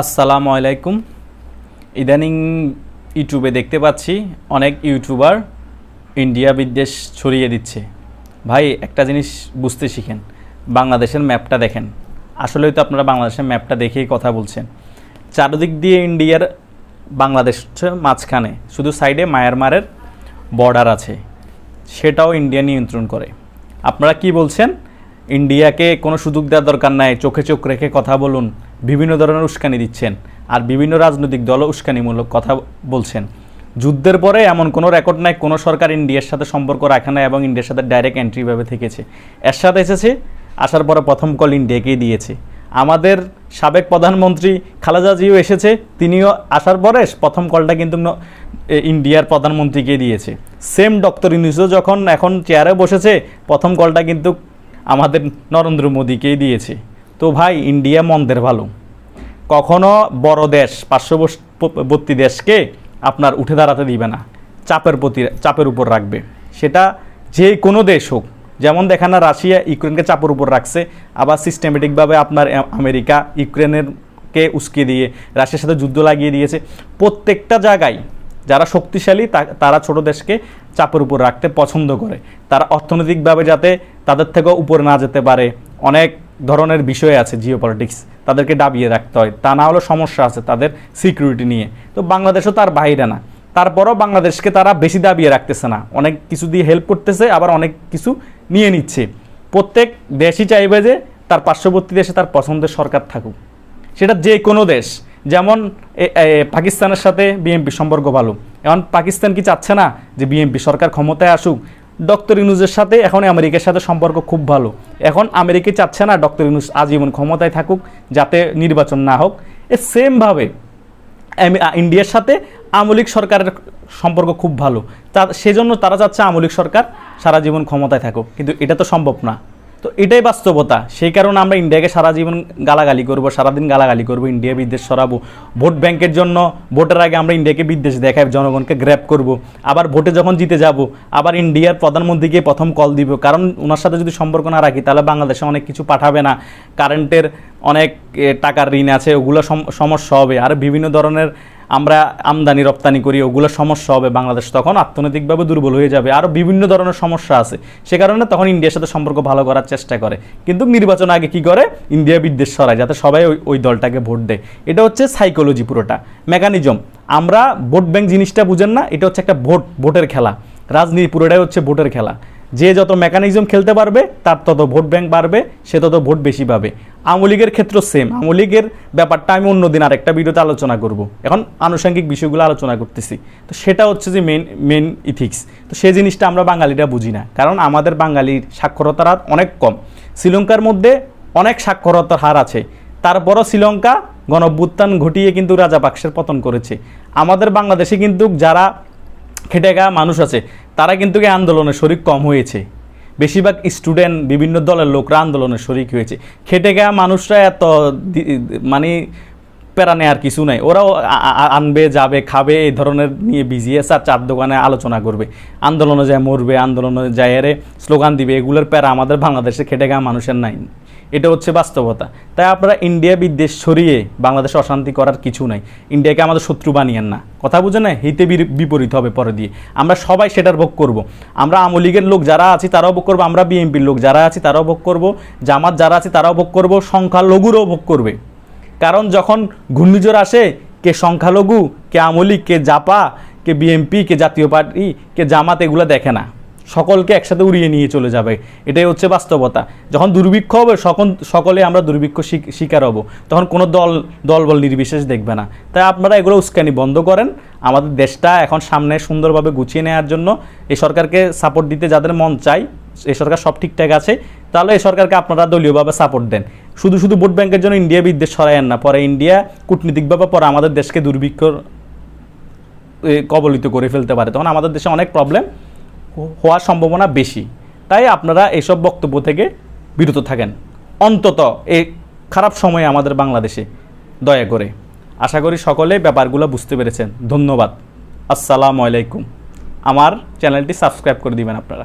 আসসালামু আলাইকুম। ইদানিং ইউটিউবে দেখতে পাচ্ছি অনেক ইউটিউবার ইন্ডিয়া বিদ্বেষ ছড়িয়ে দিচ্ছে। ভাই, একটা জিনিস বুঝতে শিখেন, বাংলাদেশের ম্যাপটা দেখেন। আসলেই তো আপনারা বাংলাদেশের ম্যাপটা দেখেই কথা বলছেন। চারদিক দিয়ে ইন্ডিয়ার বাংলাদেশ মাঝখানে, শুধু সাইডে মায়ানমারের বর্ডার আছে। সেটাও ইন্ডিয়া নিয়ন্ত্রণ করে। আপনারা কি বলছেন? ইন্ডিয়াকে কোনো সুযোগ দেওয়ার দরকার নাই, চোখে চোখ রেখে কথা বলুন। বিভিন্ন ধরনের উস্কানি দিচ্ছেন আর বিভিন্ন রাজনৈতিক দলও উস্কানিমূলক কথা বলছেন। যুদ্ধের পরে এমন কোনো রেকর্ড নাই, কোনো সরকার ইন্ডিয়ার সাথে সম্পর্ক রাখে না এবং ইন্ডিয়ার সাথে ডাইরেক্ট এন্ট্রিভাবে থেকেছে। এর সাথে এসেছে, আসার পরে প্রথম কল ইন্ডিয়াকেই দিয়েছে। আমাদের সাবেক প্রধানমন্ত্রী খালেদা জিও এসেছে, তিনিও আসার পরে প্রথম কলটা কিন্তু ইন্ডিয়ার প্রধানমন্ত্রীকে দিয়েছে। সেম ডক্টর ইউনুসও যখন এখন চেয়ারে বসেছে, প্রথম কলটা কিন্তু আমাদের নরেন্দ্র মোদীকেই দিয়েছে। তো ভাই ইন্ডিয়া মন্দের ভালো। কখনো বড় দেশ, পার্শ্ববর্তী দেশকে আপনার উঠে দাঁড়াতে দিবে না, চাপের প্রতি, চাপের উপর রাখবে। সেটা যে কোনো দেশ হোক, যেমন দেখেন না, রাশিয়া ইউক্রেনকে চাপের উপর রাখছে, আবার সিস্টেমেটিকভাবে আপনার আমেরিকা ইউক্রেনের কে উস্কিয়ে দিয়ে, রাশিয়ার সাথে যুদ্ধ লাগিয়ে দিয়েছে। প্রত্যেকটা জায়গায় যারা শক্তিশালী তারা ছোট দেশকে চাপের উপর রাখতে পছন্দ করে। তারা অর্থনৈতিকভাবে যাতে তাদের থেকেও উপরে না যেতে পারে। অনেক ধরনের বিষয় আছে জিও পলিটিক্স তাদেরকে ডাবিয়ে রাখতে হয়। তা না হলে সমস্যা আছে তাদের সিকিউরিটি নিয়ে। তো বাংলাদেশও তার বাইরে না। তারপরও বাংলাদেশকে তারা বেশি দাবিয়ে রাখতেছে না। অনেক কিছু দিয়ে হেল্প করতেছে, আবার অনেক কিছু নিয়ে নিচ্ছে। প্রত্যেক দেশই চাইবে যে তার পার্শ্ববর্তী দেশে তার পছন্দের সরকার থাকুক। সেটা যে কোনো দেশ। যেমন পাকিস্তানের সাথে বিএনপি সম্পর্ক ভালো। এখন পাকিস্তান কি চাচ্ছে না যে বিএনপি সরকার ক্ষমতায় আসুক? ডক্টর ইনুজের সাথে এখন আমেরিকার সাথে সম্পর্ক খুব ভালো। এখন আমেরিকা চাচ্ছে না ডক্টর ইনুজ আজীবন ক্ষমতায় থাকুক, যাতে নির্বাচন না হোক। এ সেমভাবে ইন্ডিয়ার সাথে আমলিক সরকারের সম্পর্ক খুব ভালো। তা সেজন্য তারা চাচ্ছে আমলিক সরকার সারা জীবন ক্ষমতায় থাকুক। কিন্তু এটা তো সম্ভব না। তো এটাই বাস্তবতা। সেই কারণে আমরা ইন্ডিয়াকে সারা জীবন গালাগালি করব, সারাদিন গালাগালি করব ইন্ডিয়া বিদ্বেষ সরাবো ভোট ব্যাংকের জন্য ভোটের আগে আমরা ইন্ডিয়াকে বিদ্বেষ দেখাই, জনগণকে গ্র্যাপ করব। আবার ভোটে যখন জিতে যাব, আবার ইন্ডিয়ার প্রধানমন্ত্রীকে প্রথম কল দিব। কারণ ওনার সাথে যদি সম্পর্ক না রাখি, তাহলে বাংলাদেশে অনেক কিছু পাঠাবে না। কারেন্টের অনেক টাকার ঋণ আছে, ওগুলো সম- সমস্যা হবে। আর বিভিন্ন ধরনের আমরা আমদানি, রপ্তানি করি, ওগুলো সমস্যা হবে বাংলাদেশ, তখন অর্থনৈতিকভাবে দুর্বল হয়ে যাবে। আরও বিভিন্ন ধরনের সমস্যা আছে। সে কারণে তখন ইন্ডিয়ার সাথে সম্পর্ক ভালো করার চেষ্টা করে। কিন্তু নির্বাচন আগে কি করে? ইন্ডিয়া বিদ্বেষ সরায় যাতে সবাই ওই দলটাকে ভোট দেয়। এটা হচ্ছে সাইকোলজি পুরোটা। মেকানিজম আমরা ভোট ব্যাংক জিনিসটা বুঝেন না, এটা হচ্ছে একটা ভোট, ভোটের খেলা। রাজনীতি পুরোটাই হচ্ছে ভোটের খেলা। যে যত মেকানিজম খেলতে পারবে, তার তত ভোট ব্যাংক বাড়বে, সে তত ভোট বেশি পাবে। আওয়ামী লীগের ক্ষেত্র সেম আওয়ামী লীগের ব্যাপারটা আমি অন্যদিন আরেকটা ভিডিওতে আলোচনা করব। এখন আনুষঙ্গিক বিষয়গুলো আলোচনা করতেছি। তো সেটা হচ্ছে যে মেন মেন ইথিক্স তো সেই জিনিসটা আমরা বাঙালিরা বুঝি না। কারণ আমাদের বাঙালির সাক্ষরতার হার অনেক কম। শ্রীলঙ্কার মধ্যে অনেক সাক্ষরতার হার আছে। তারপরও শ্রীলঙ্কা গণভ্যুত্থান ঘটিয়ে কিন্তু রাজাপাকসের পতন করেছে। আমাদের বাংলাদেশে কিন্তু যারা খেটে খাওয়া মানুষ আছে, তারা কিন্তু এই আন্দোলনে শরিক কম হয়েছে। বেশিরভাগ স্টুডেন্ট বিভিন্ন দলের লোকরা আন্দোলনে শরিক হয়েছে। খেটে খাওয়া মানুষরা এত মানে প্যারা নেওয়ার কিছু নাই। ওরাও আনবে, যাবে, খাবে, এই ধরনের নিয়ে বিজি আছে আর চার দোকানে আলোচনা করবে। আন্দোলনে যায় মরবে, আন্দোলনে যায় এরে স্লোগান দিবে, এগুলোর প্যারা আমাদের বাংলাদেশে খেটে খাওয়া মানুষের নাই। এটা হচ্ছে বাস্তবতা। তাই আপনারা ইন্ডিয়া বিদ্বেষ ছড়িয়ে বাংলাদেশে অশান্তি করার কিছু নাই। ইন্ডিয়াকে আমাদের শত্রু বানিয়েন না। কথা বুঝে না হিতে বিপরীত হবে পরে দিয়ে। আমরা সবাই সেটার ভোগ করব। আমরা আওয়ামী লীগের লোক যারা আছি তারাও ভোগ করব, আমরা বিএনপির লোক যারা আছি তারাও ভোগ করব, জামাত যারা আছে তারাও ভোগ করব, সংখ্যালঘুরও ভোগ করবে। কারণ যখন ঘূর্ণিঝড় আসে, কে সংখ্যালঘু, কে আওয়ামী লীগ, কে জাপা, কে বিএনপি, কে জাতীয় পার্টি, কে জামাত, এগুলো দেখে না। সকলকে একসাথে উড়িয়ে নিয়ে চলে যাবে। এটাই হচ্ছে বাস্তবতা। যখন দুর্ভিক্ষ হবে সকল সকলে আমরা দুর্ভিক্ষ শিক- শিকার হব। তখন কোনো দল দলবল নির্বিশেষ দেখবে না। তাই আপনারা এগুলো উস্কানি বন্ধ করেন। আমাদের দেশটা এখন সামনে সুন্দরভাবে গুছিয়ে নেওয়ার জন্য এই সরকারকে সাপোর্ট দিতে যাদের মন চাই এ সরকার সব ঠিকঠাক আছে তাহলে এই সরকারকে আপনারা দলীয়ভাবে সাপোর্ট দেন। শুধু শুধু ভোট ব্যাংকের জন্য ইন্ডিয়া বিদ্বেষ সরায়েন না পরে ইন্ডিয়া কূটনীতিকভাবে পরে আমাদের দেশকে দুর্ভিক্ষর এ, কবলিত করে ফেলতে পারে। তখন আমাদের দেশে অনেক প্রবলেম হওয়ার সম্ভাবনা বেশি। তাই আপনারা এসব বক্তব্য থেকে বিরত থাকেন। অন্তত এই খারাপ সময়ে আমাদের বাংলাদেশে, দয়া করে। আশা করি সকলে ব্যাপারগুলো বুঝতে পেরেছেন। ধন্যবাদ। আসসালামু আলাইকুম। আমার চ্যানেলটি সাবস্ক্রাইব করে দিবেন আপনারা।